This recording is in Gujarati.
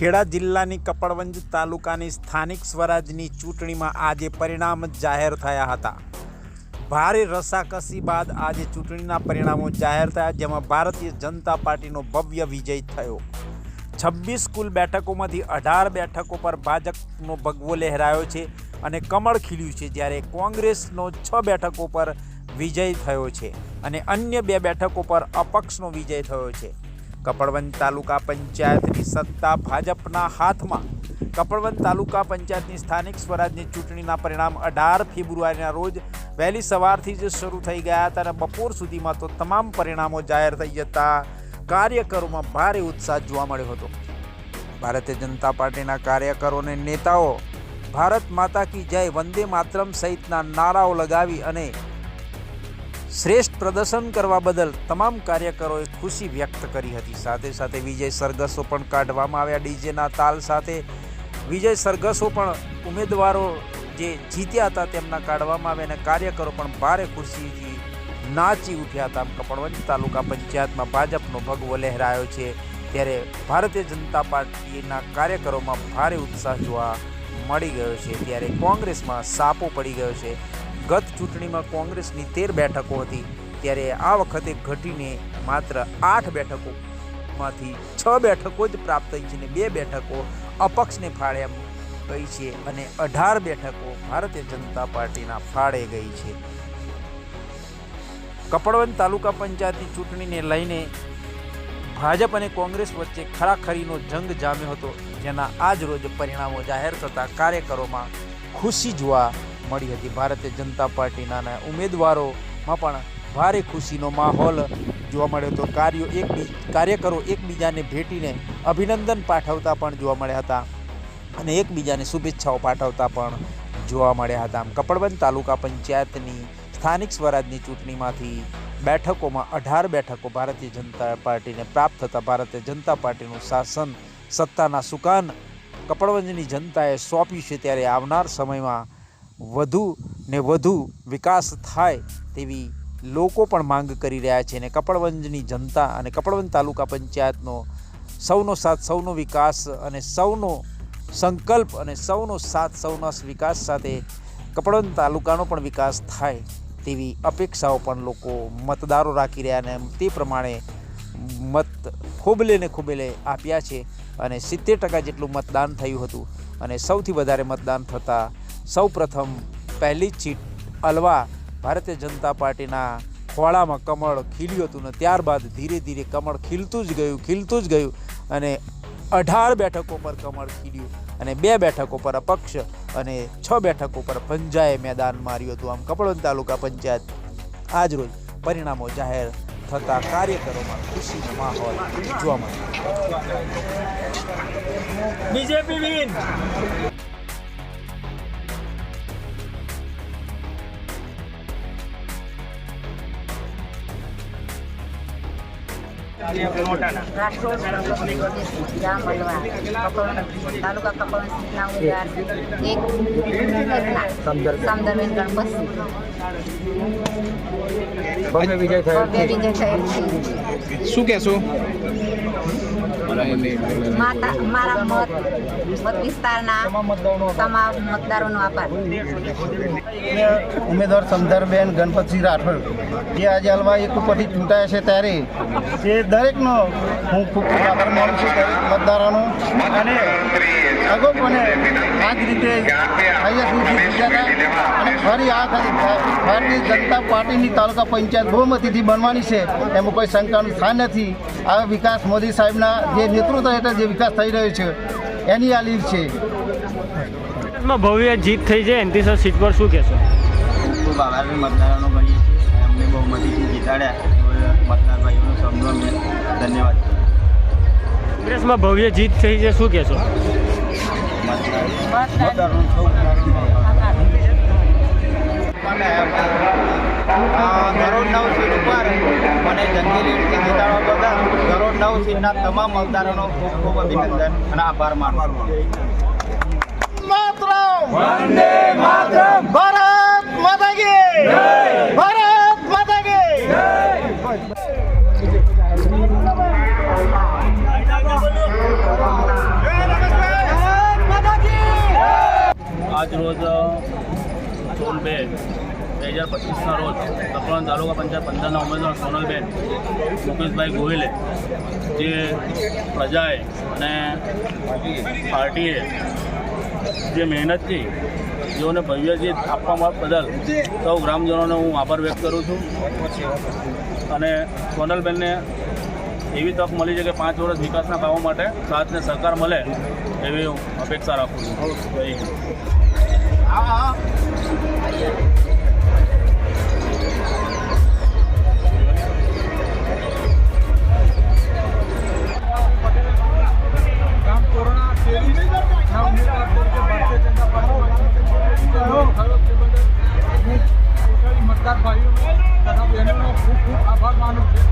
ખેડા જિલ્લાની કપડવંજ તાલુકાની સ્થાનિક સ્વરાજની ચૂંટણીમાં આજે પરિણામ જાહેર થયા હતા. ભારે રસાકસી બાદ આજે ચૂંટણીના પરિણામો જાહેર થયા, જેમાં ભારતીય જનતા પાર્ટીનો ભવ્ય વિજય થયો. છવ્વીસ કુલ બેઠકોમાંથી અઢાર બેઠકો પર ભાજપનો ભગવો લહેરાયો છે અને કમળ ખીલ્યું છે, જ્યારે કોંગ્રેસનો છ બેઠકો પર વિજય થયો છે અને અન્ય બે બેઠકો પર અપક્ષનો વિજય થયો છે. કપડવંજ તાલુકા પંચાયતની સત્તા ભાજપના હાથમાં. કપડવંજ તાલુકા પંચાયતની સ્થાનિક સ્વરાજની ચૂંટણીના પરિણામ અઢાર ફેબ્રુઆરીના રોજ વહેલી સવારથી જ શરૂ થઈ ગયા હતા અને બપોર સુધીમાં તો તમામ પરિણામો જાહેર થઈ જતા કાર્યકરોમાં ભારે ઉત્સાહ જોવા મળ્યો હતો. ભારતીય જનતા પાર્ટીના કાર્યકરો અને નેતાઓ ભારત માતા કી જય વંદે માતરમ સહિતના નારાઓ લગાવી અને શ્રેષ્ઠ પ્રદર્શન કરવા બદલ તમામ કાર્યકરોએ ખુશી વ્યક્ત કરી હતી. સાથે સાથે વિજય સરઘસો પણ કાઢવામાં આવ્યા. ડીજેના તાલ સાથે વિજય સરઘસો પણ ઉમેદવારો જે જીત્યા હતા તેમના કાઢવામાં આવ્યા અને કાર્યકરો પણ ભારે ખુશીથી નાચી ઉઠ્યા હતા. કપડવંજ તાલુકા પંચાયતમાં ભાજપનો ભગવો લહેરાયો છે. ત્યારે ભારતીય જનતા પાર્ટીના કાર્યકરોમાં ભારે ઉત્સાહ જોવા મળી ગયો છે. ત્યારે કોંગ્રેસમાં સાપો પડી ગયો છે. ગત ચૂંટણીમાં કોંગ્રેસની તેર બેઠકો હતી, ત્યારે આ વખતે ઘટીને માત્ર આઠ બેઠકોમાંથી છ બેઠકો જ પ્રાપ્ત થઈ છે અને બે બેઠકો અપક્ષને ફાળે ગઈ છે અને અઢાર બેઠકો ભારતીય જનતા પાર્ટીના ફાળે ગઈ છે. કપડવંજ તાલુકા પંચાયતની ચૂંટણીને લઈને ભાજપ અને કોંગ્રેસ વચ્ચે ખરાખરીનો જંગ જામ્યો હતો, જેના આજ રોજ પરિણામો જાહેર થતાં કાર્યકરોમાં ખુશી જોવા મળી હતી. ભારતીય જનતા પાર્ટીના ઉમેદવારોમાં પણ ભારે ખુશીનો માહોલ જોવા મળ્યો હતો. કાર્યો એક કાર્યકરો એકબીજાને ભેટીને અભિનંદન પાઠવતા પણ જોવા મળ્યા હતા અને એકબીજાને શુભેચ્છાઓ પાઠવતા પણ જોવા મળ્યા હતા. આમ કપડબંધ તાલુકા પંચાયતની સ્થાનિક સ્વરાજની ચૂંટણીમાંથી બેઠકોમાં અઢાર બેઠકો ભારતીય જનતા પાર્ટીને પ્રાપ્ત થતાં ભારતીય જનતા પાર્ટીનું શાસન સત્તાના સુકાન કપડવંજની જનતાએ સોંપ્યું છે. ત્યારે આવનાર સમયમાં વધુ ને વધુ વિકાસ થાય તેવી લોકો પણ માંગ કરી રહ્યા છે અને કપડવંજની જનતા અને કપડવંજ તાલુકા પંચાયતનો સૌનો સાથ, સૌનો વિકાસ અને સૌનો સંકલ્પ અને સૌનો સાથ, સૌના વિકાસ સાથે કપડવંજ તાલુકાનો પણ વિકાસ થાય તેવી અપેક્ષાઓ પણ લોકો મતદારો રાખી રહ્યા અને તે પ્રમાણે મત ખોબલે ને ખોબલે આપ્યા છે અને સિત્તેર ટકા જેટલું મતદાન થયું હતું અને સૌથી વધારે મતદાન થતાં સૌ પ્રથમ પહેલી ચીટ અલવા ભારતીય જનતા પાર્ટીના ખોળામાં કમળ ખીલ્યું હતું ને ત્યારબાદ ધીરે ધીરે કમળ ખીલતું જ ગયું, ખીલતું જ ગયું અને અઢાર બેઠકો પર કમળ ખીલ્યું અને બે બેઠકો પર અપક્ષ અને છ બેઠકો પર પંજાએ મેદાન માર્યું હતું. આમ કપડવંજ તાલુકા પંચાયત આજરોજ પરિણામો જાહેર થતા કાર્યકરોમાં ખુશીનો માહોલ જોવા મળ્યો બીજેપી તાલુકા ઉમેદવાર એક સમદરબેન ગણપત ભવ્ય વિજય થયેલ શું કહેશો? ઉમેદવાર સમધરબેન ગણપતસિંહ રાઠોડ, જે આજે હાલમાં એક ઉપરથી ચૂંટાયા છે ત્યારે એ દરેકનો હું ખૂબ ખૂબ આભાર માનું છું દરેક મતદારોનો. અને અગાઉ આ જ રીતે અહીંયા સુધી અને ફરી આ વખતે ભારતીય જનતા પાર્ટીની તાલુકા પંચાયત બહુમતીથી બનવાની છે. એમાં કોઈ શંકાનું સ્થાન નથી. આ વિકાસ મોદી સાહેબના જે નેતૃત્વ હેઠળ જે વિકાસ થઈ રહ્યો છે એની આ લીડ છે. ભવ્ય જીત થઈ છે એનથી સર સીટ પર શું કહેશો? ખૂબ આભારી મતદારોનો છીએ. અમને બહુમતીથી જીતાડ્યા. મતદાર ભાઈઓનો સૌનો અમે ધન્યવાદ કોંગ્રેસમાં ભવ્ય જીત થઈ છે શું કહેશો? મતદારોનો કરોડ નવ સીટ ઉપર મને જંગી લીડથી જીતાડવા બદલ ધોરણ નવ સીટના તમામ મતદારોનો ખૂબ ખૂબ અભિનંદન અને આભાર માનું માત્ર ભારત માતા બે બે હજાર પચીસના રોજ કપરાણ તાલુકા પંચાયત પંદરના ઉમેદવાર સોનલબેન, મુકેશભાઈ ગોહિલે, જે પ્રજાએ અને પાર્ટીએ જે મહેનતથી જેઓને ભવ્ય જીત આપવા બદલ સૌ ગ્રામજનોનો હું આભાર વ્યક્ત કરું છું. અને સોનલબેનને એવી તક મળી છે કે પાંચ વર્ષ વિકાસના કામો માટે સાથને સહકાર મળે એવી હું અપેક્ષા રાખું છું. મતદાર ભાઈઓ તથા બહેનોનો ખૂબ ખૂબ આભાર માનું છું